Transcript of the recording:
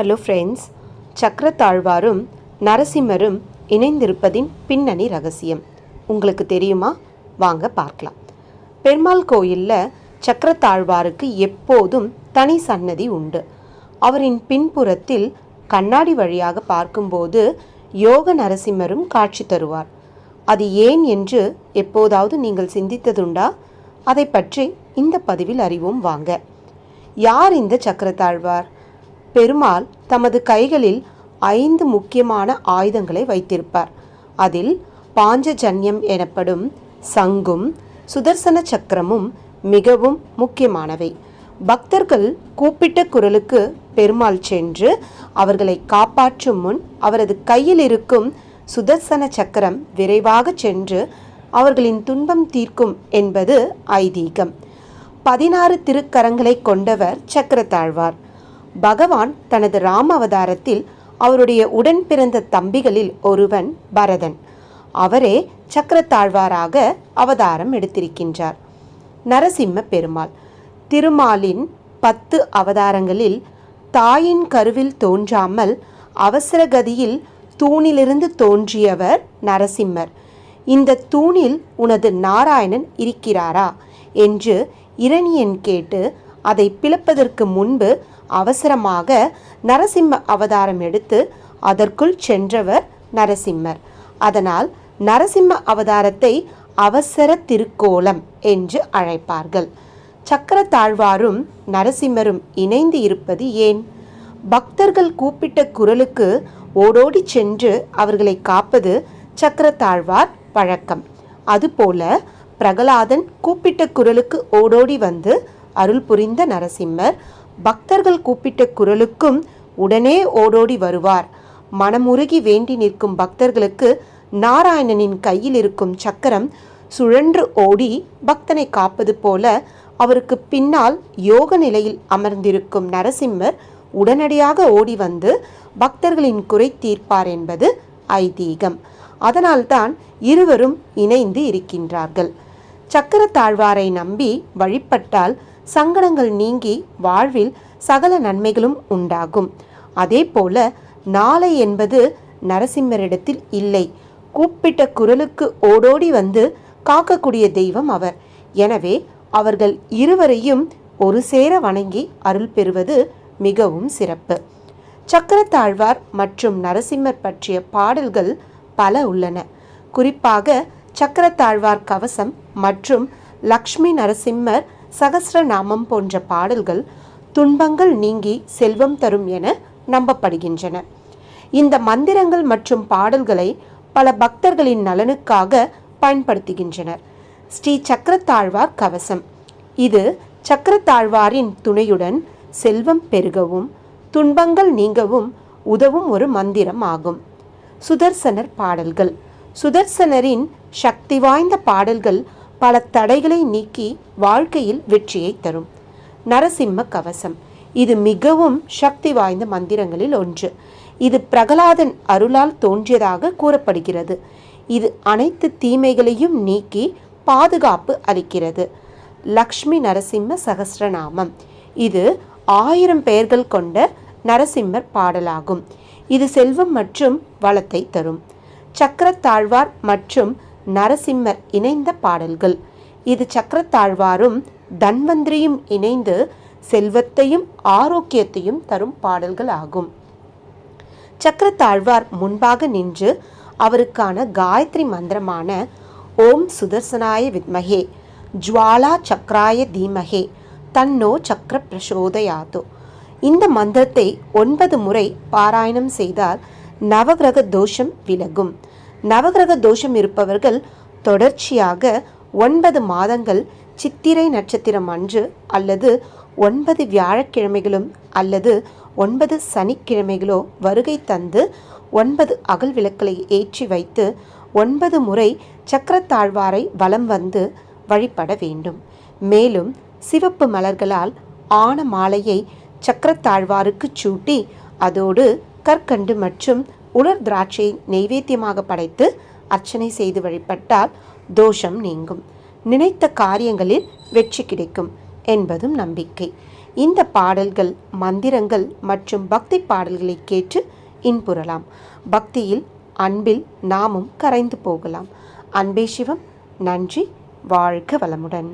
Hello friends சக்கரத்தாழ்வாரும் நரசிம்மரும் இணைந்திருப்பதின் பின்னணி ரகசியம். உங்களுக்கு தெரியுமா? வாங்க பார்க்கலாம். பெருமாள் கோயிலில் சக்கரத்தாழ்வாருக்கு எப்போதும் தனி சன்னதி உண்டு. அவரின் பின்புறத்தில் கண்ணாடி வழியாக பார்க்கும்போது யோக நரசிம்மரும் காட்சி தருவார். அது ஏன் என்று எப்போதாவது நீங்கள் சிந்தித்ததுண்டா? அதை பற்றி இந்த பதிவில் அறிவோம் வாங்க. யார் இந்த சக்கரத்தாழ்வார்? பெருமாள் தமது கைகளில் ஐந்து முக்கியமான ஆயுதங்களை வைத்திருப்பார். அதில் பாஞ்சஜன்யம் எனப்படும் சங்கும் சுதர்சன சக்கரமும் மிகவும் முக்கியமானவை. பக்தர்கள் கூப்பிட்ட குரலுக்கு பெருமாள் சென்று அவர்களை காப்பாற்றும் முன் அவரது கையில் இருக்கும் சுதர்சன சக்கரம் விரைவாக சென்று அவர்களின் துன்பம் தீர்க்கும் என்பது ஐதீகம். பதினாறு திருக்கரங்களை கொண்டவர் சக்கரத்தாழ்வார். பகவான் தனது ராம அவதாரத்தில் அவருடைய உடன் பிறந்த தம்பிகளில் ஒருவன் பரதன். அவரே சக்கரத்தாழ்வாராக அவதாரம் எடுத்திருக்கின்றார். நரசிம்ம பெருமாள் திருமாலின் பத்து அவதாரங்களில் தாயின் கருவில் தோன்றாமல் அவசரகதியில் தூணிலிருந்து தோன்றியவர் நரசிம்மர். இந்த தூணில் உனது நாராயணன் இருக்கிறாரா? என்று இரணியன் கேட்டு அதை பிளப்பதற்கு முன்பு அவசரமாக நரசிம்ம அவதாரம் எடுத்து அதற்குள் சென்றவர் நரசிம்மர். அதனால் நரசிம்ம அவதாரத்தை அவசர திருக்கோலம் என்று அழைப்பார்கள். சக்கரத்தாழ்வாரும் நரசிம்மரும் இணைந்து இருப்பது ஏன்? பக்தர்கள் கூப்பிட்ட குரலுக்கு ஓடோடி சென்று அவர்களை காப்பது சக்கரத்தாழ்வார் பழக்கம். அதுபோல பிரகலாதன் கூப்பிட்ட குரலுக்கு ஓடோடி வந்து அருள் புரிந்த நரசிம்மர். பக்தர்கள் கூப்பிட்ட குரலுக்கும் உடனே ஓடோடி வருவார். மனமுருகி வேண்டி நிற்கும் பக்தர்களுக்கு நாராயணனின் கையில் இருக்கும் சக்கரம் சுழன்று ஓடி பக்தனை காப்பது போல அவருக்கு பின்னால் யோக நிலையில் அமர்ந்திருக்கும் நரசிம்மர் உடனடியாக ஓடி வந்து பக்தர்களின் குறை தீர்ப்பார் என்பது ஐதீகம். அதனால்தான் இருவரும் இணைந்து இருக்கின்றார்கள். சக்கரத்தாழ்வாரை நம்பி வழிபட்டால் சங்கடங்கள் நீங்கி வாழ்வில் சகல நன்மைகளும் உண்டாகும். அதே போல நாளை என்பது நரசிம்மரிடத்தில் இல்லை. கூப்பிட்ட குரலுக்கு ஓடோடி வந்து காக்கக்கூடிய தெய்வம் அவர். எனவே அவர்கள் இருவரையும் ஒரு சேர வணங்கி அருள் பெறுவது மிகவும் சிறப்பு. சக்கரத்தாழ்வார் மற்றும் நரசிம்மர் பற்றிய பாடல்கள் பல உள்ளன. குறிப்பாக சக்கரத்தாழ்வார் கவசம் மற்றும் லக்ஷ்மி நரசிம்மர் சகசிரநாமம் போன்ற பாடல்கள் துன்பங்கள் நீங்கி செல்வம் தரும் என நம்பப்படுகின்றன. இந்த மந்திரங்கள் மற்றும் பாடல்களை பல பக்தர்களின் நலனுக்காக பயன்படுத்துகின்றனர். ஸ்ரீ சக்கரத்தாழ்வார் கவசம். இது சக்கரத்தாழ்வாரின் துணையுடன் செல்வம் பெருகவும் துன்பங்கள் நீங்கவும் உதவும் ஒரு மந்திரம் ஆகும் சுதர்சனர் பாடல்கள். சுதர்சனரின் சக்தி வாய்ந்த பாடல்கள் பல தடைகளை நீக்கி வாழ்க்கையில் வெற்றியை தரும். நரசிம்ம கவசம். இது மிகவும் சக்தி வாய்ந்த மந்திரங்களில் ஒன்று. இது பிரகலாதன் அருளால் தோன்றியதாக கூறப்படுகிறது. இது அனைத்து தீமைகளையும் நீக்கி பாதுகாப்பு அளிக்கிறது. லக்ஷ்மி நரசிம்ம சகசிரநாமம். இது ஆயிரம் பெயர்கள் கொண்ட நரசிம்மர் பாடலாகும். இது செல்வம் மற்றும் வளத்தை தரும். சக்கரத்தாழ்வார் மற்றும் நரசிம்மர் இணைந்த பாடல்கள். இது சக்கரத்தாழ்வாரும் தன்வந்திரியும் இணைந்து செல்வத்தையும் ஆரோக்கியத்தையும் தரும் பாடல்கள் ஆகும் சக்கரத்தாழ்வார் முன்பாக நின்று அவருக்கான காயத்ரி மந்திரமான ஓம் சுதர்சனாய வித்மகே ஜுவாலா சக்ராய தீமகே தன்னோ சக்கர பிரசோதயாதோ இந்த மந்திரத்தை ஒன்பது முறை பாராயணம் செய்தால் நவகிரக தோஷம் விலகும். நவகிரக தோஷம் இருப்பவர்கள் தொடர்ச்சியாக ஒன்பது மாதங்கள் சித்திரை நட்சத்திரம் அன்று அல்லது ஒன்பது வியாழக்கிழமைகளும் அல்லது ஒன்பது சனிக்கிழமைகளோ வருகை தந்து ஒன்பது அகல் விளக்குகளை ஏற்றி வைத்து ஒன்பது முறை சக்கரத்தாழ்வாரை வலம் வந்து வழிபட வேண்டும். மேலும் சிவப்பு மலர்களால் ஆன மாலையை சக்கரத்தாழ்வாருக்கு சூட்டி அதோடு கற்கண்டு மற்றும் உலர் திராட்சை நெய்வேத்தியமாக படைத்து அர்ச்சனை செய்து வழிபட்டால் தோஷம் நீங்கும். நினைத்த காரியங்களில் வெற்றி கிடைக்கும் என்பதும் நம்பிக்கை. இந்த பாடல்கள் மந்திரங்கள் மற்றும் பக்தி பாடல்களை கேட்டு இன்புறலாம். பக்தியில் அன்பில் நாமும் கரைந்து போகலாம். அன்பே சிவம் நன்றி வாழ்க வளமுடன்.